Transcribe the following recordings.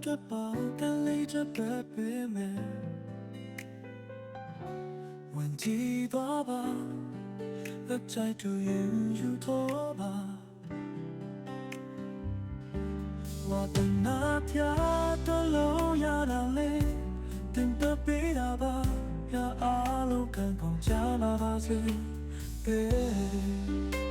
အတွက်ပါကန်လေးချက်ပဲပေးမယ်ဝင်ကြည့်သွားပါလက်ချိုက်တူရင်ယူတော့ပါဝတ်နာပြတော့လို့ရတာလေတင်တပေးတာပါရအားလုံးခံပေါင်းချလာပါစေ Yeah.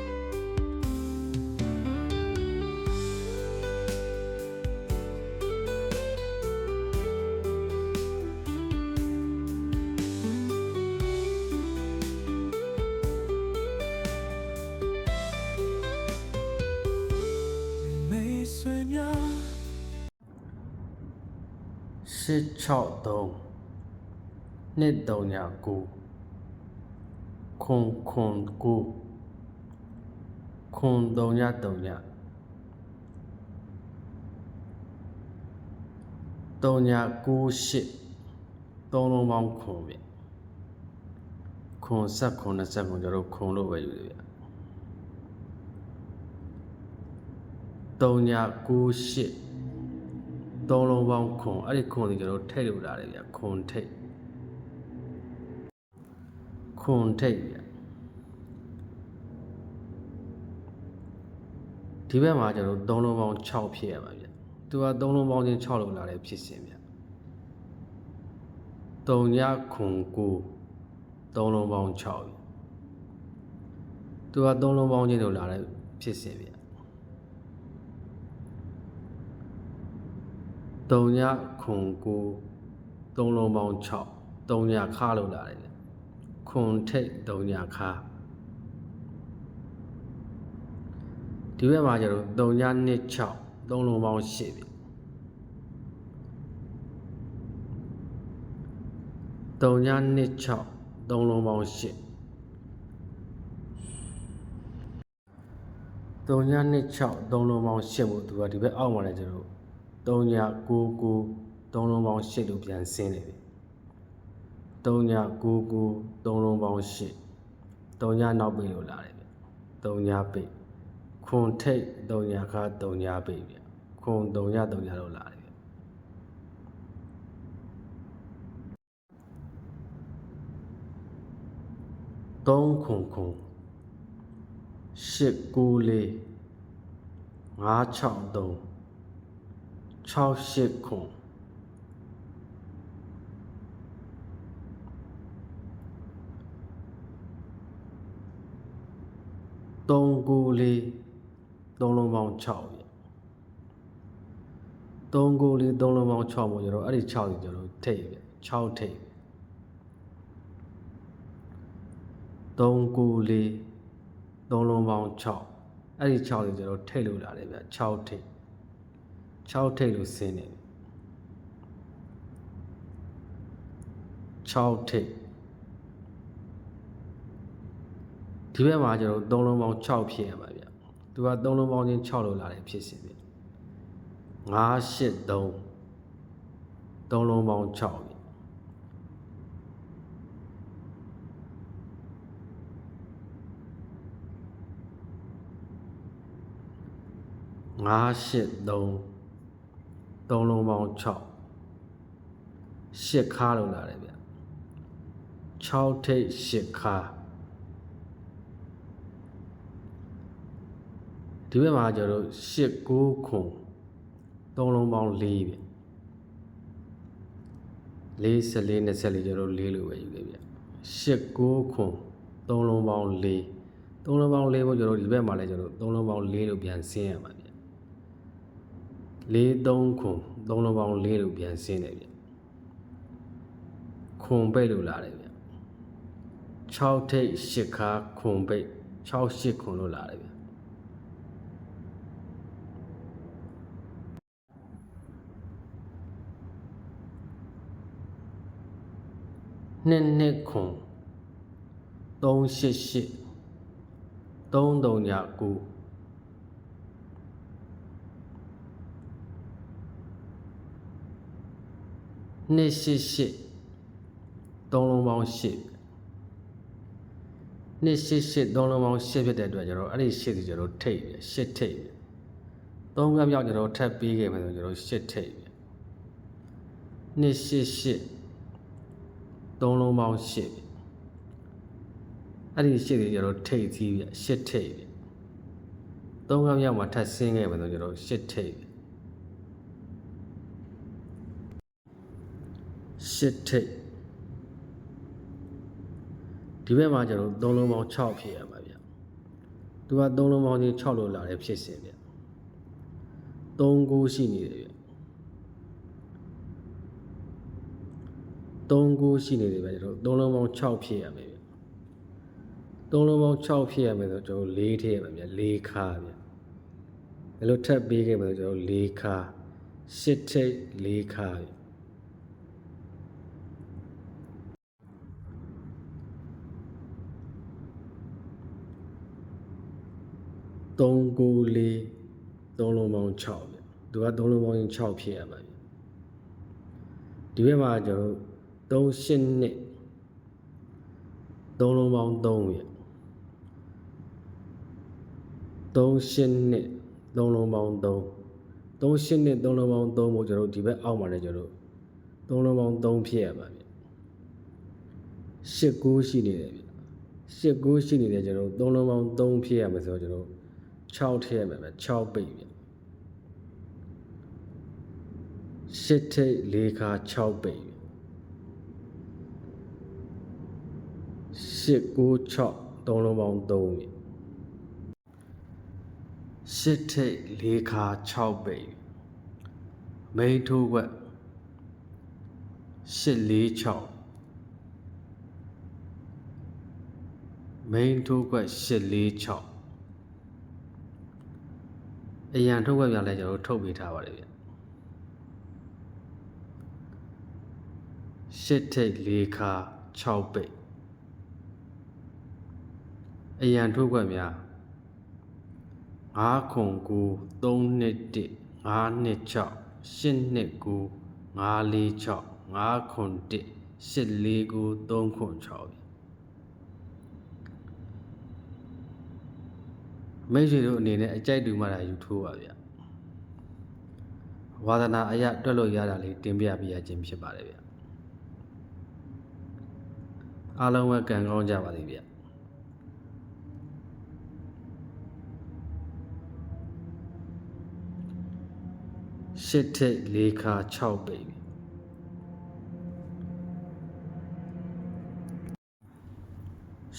663နှစ်39ခွန်ခွန်ကိုခွန်339 398သုံးလုံးပေါင်းခွန်ဗျခွန်ဆက်ခွန်20ခွန်ကျွန်တော်တို့ခွန်လို့ပဲယူတယ်ဗျ398 သုံးလုံးပေါင်းခွန်အဲ့ဒီခွန်တွေကျွန်တော်တို့ထိတ်လို့လာတယ်ဗျခွန်ထိတ်ခွန်ထိတ်ဗျဒီဘက်မှာကျွန်တော်တို့သုံးလုံးပေါင်း6ဖြစ်ရပါဗျသူကသုံးလုံးပေါင်းချင်း6လို့လာတဲ့ဖြစ်စဉ်ဗျ3ညခွန်9သုံးလုံးပေါင်း6ဗျသူကသုံးလုံးပေါင်းချင်းလို့လာတဲ့ဖြစ်စဉ်ဗျ 3ညခွန်9သုံးလုံးပေါင်း6 3ညခါလို့လာတယ်ဗျခွန်ထိတ်3ညခါဒီဘက်မှာကျတော့3ည2 6သုံးလုံးပေါင်း8ဗျ3ည2 6သုံးလုံးပေါင်း8 3ည2 6သုံးလုံးပေါင်း8ကိုသူကဒီဘက်အောက်မှာလည်းကျတော့ 3ည9 9သုံးလုံးပေါင်း8လို့ပြန်ဆင်းနေပြီ3ည9 9သုံးလုံးပေါင်း8 3ညနောက်ပိတ်လို့လာတယ်ဗျ3ညပိတ်ခွန်ထိတ်3ညခါ3ညပိတ်ဗျခွန်3ည3ညလို့လာတယ်ဗျ3ခွန်ခွန်8 9 4 5 6 3 6 8ခွန်3 9 4သုံးလုံးပေါင်း6ပြ3 9 4သုံးလုံးပေါင်း6ပေါ့ကျွန်တော်အဲ့ဒီ6ကြီးကျွန်တော်ထိတ်ပြ6ထိတ်3 9 4သုံးလုံးပေါင်း6အဲ့ဒီ6ကြီးကျွန်တော်ထိတ်လို့လာတယ်ဗျ6ထိတ် 6ထိတ်လို့ဆင်းနေ6ထိတ်ဒီဘက်မှာကျွန်တော်သုံးလုံးပေါင်း6ဖြစ်ရမှာဗျသူကသုံးလုံးပေါင်းချင်း6လို့လာတယ်ဖြစ်စဉ်ဗျ9 8 3သုံးလုံးပေါင်း6ဗျ9 8 3သုံး လုံးပေါင်း6 8ခါလို့လာတယ်ဗျ6ထိပ်8ခါဒီဘက်မှာကျတော့8 9ခွန်သုံးလုံးပေါင်း4ဗျ4 14 24ကျတော့4လို့ပဲယူခဲ့ဗျ8 9ခွန်သုံးလုံးပေါင်း4သုံးလုံးပေါင်း4ဖို့ကျတော့ဒီဘက်မှာလည်းကျတော့သုံးလုံးပေါင်း4လို့ပြန်ဆင်းရမှာဗျ 4 3ခွန်သုံးလုံးပေါင်း4လို့ပြန်ဆင်းတယ်ဗျခွန်ပိတ်လို့လာတယ်ဗျ6ထိပ်8ခါခွန်ပိတ်6 8ခွန်လို့လာတယ်ဗျနှစ်နှစ်ခွန်388 339 နှစ်ရှစ်ရှစ်သုံးလုံးပေါင်းရှစ်နှစ်ရှစ်ရှစ်သုံးလုံးပေါင်းရှစ်ဖြစ်တဲ့အတွက်ကျွန်တော်အဲ့ဒီရှစ်ကိုကျွန်တော်ထိတ်ပြရှစ်ထိတ်ပြသုံးကမြောက်ကျွန်တော်ထပ်ပေးခဲ့မယ်ဆိုကျွန်တော်ရှစ်ထိတ်ပြ288သုံးလုံးပေါင်း8ဗျအဲ့ဒီ8တွေကျတော့ထိတ်သီးဗျ8ထိတ်ဗျသုံးခါမြောက်မှာထပ်ဆင်းခဲ့မယ်ဆိုကျတော့8ထိတ် ဗျ8ထိတ်ဒီဘက်မှာကျတော့သုံးလုံးပေါင်း6ဖြစ်ရမှာဗျသူကသုံးလုံးပေါင်းချင်း6လို့လာတဲ့ဖြစ်စဉ်ဗျ3ကိုရှိနေတယ်ဗျ3ကိုရှိနေတယ်ဗျကျွန်တော်သုံးလုံးပေါင်း6ဖြစ်ရမယ်ဗျသုံးလုံးပေါင်း6ဖြစ်ရမယ်ဆိုကျွန်တော်4ထည့်ရမှာဗျ4ခါဗျဘယ်လိုထပ်ပေးခဲ့မလဲကျွန်တော်4ခါ8ထိတ်4ခါဗျ 3ကို4 3လုံးပေါင်း6ဗျသူက3လုံးပေါင်း6ဖြစ်ရမှာဗျဒီဘက်မှာကျွန်တော်3 8နှစ်3လုံးပေါင်း3ဗျ3 8နှစ်3လုံးပေါင်း3 3 8နှစ်3လုံးပေါင်း3ကိုကျွန်တော်ဒီဘက်အောက်မှာလည်းကျွန်တော်3လုံးပေါင်း3ဖြစ်ရမှာဗျ8 9ရှိနေတယ်ဗျ8 9ရှိနေတယ်ကျွန်တော်3လုံးပေါင်း3ဖြစ်ရမယ်ဆိုတော့ကျွန်တော် 6ထည့်ရမယ်ဗျ6ပိတ်ဗျ8ထိတ်4ခါ6ပိတ်ဗျ8 9 6 3လုံးပေါင်း3ဗျ8ထိတ်4ခါ6ပိတ်မိန်ထိုးကွက်8 4 6မိန်ထိုးကွက်8 4 6 အရန်ထုတ်ွက်ပြလဲကျွန်တော်တို့ထုတ်ပေးထားပါတယ်ဗျရှစ်ထိတ်၄ခါ6ပိတ်အရန်ထုတ်ွက်များ9ခု9 3နှစ်1 5နှစ်6 8နှစ်9 5လေး6 5ခု1 8လေး9 3ခု6ဗျ မိတ်ဆွေတို့အနေနဲ့အကြိုက်တူမှတာယူထိုးပါဗျဝါသနာအရာတွက်လို့ရတာလေးတင်ပြပေးရခြင်းဖြစ်ပါတယ်ဗျအားလုံးပဲကံကောင်းကြပါစေဗျရှစ်ထိတ်၄ခါ6ပိတ်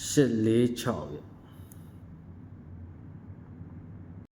ရှစ်၄6ဗျ